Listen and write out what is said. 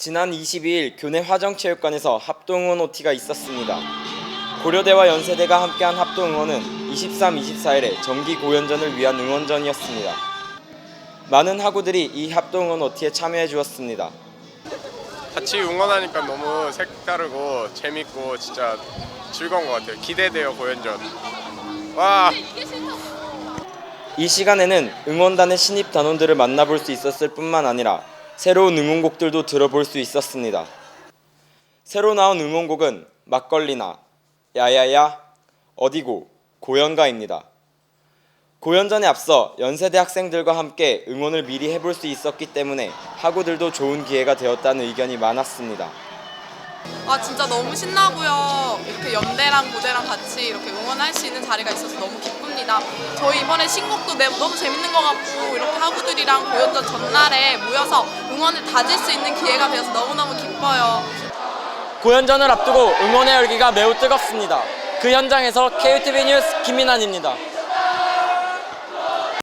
지난 22일 교내 화정체육관에서 합동응원 OT가 있었습니다. 고려대와 연세대가 함께한 합동응원은 23, 24일에 정기 고연전을 위한 응원전이었습니다. 많은 학우들이 이 합동응원 OT에 참여해 주었습니다. 같이 응원하니까 너무 색다르고 재밌고 진짜 즐거운 것 같아요. 기대돼요 고연전. 와 이 시간에는 응원단의 신입 단원들을 만나볼 수 있었을 뿐만 아니라 새로운 응원곡들도 들어볼 수 있었습니다. 새로 나온 응원곡은 막걸리나 야야야 어디고 고연가입니다. 고연전에 앞서 연세대 학생들과 함께 응원을 미리 해볼 수 있었기 때문에 학우들도 좋은 기회가 되었다는 의견이 많았습니다. 아 진짜 너무 신나고요. 이렇게 연대랑 고대랑 같이 이렇게 응원할 수 있는 자리가 있어서 너무 기쁩니다. 저희 이번에 신곡도 내- 너무 재밌는 것 같고 이렇게 학우들이랑 고연전 전날에 모여서 응원을 다질 수 있는 기회가 되어서 너무너무 기뻐요. 고연전을 앞두고 응원의 열기가 매우 뜨겁습니다. 그 현장에서 KUTV 뉴스 김민환입니다.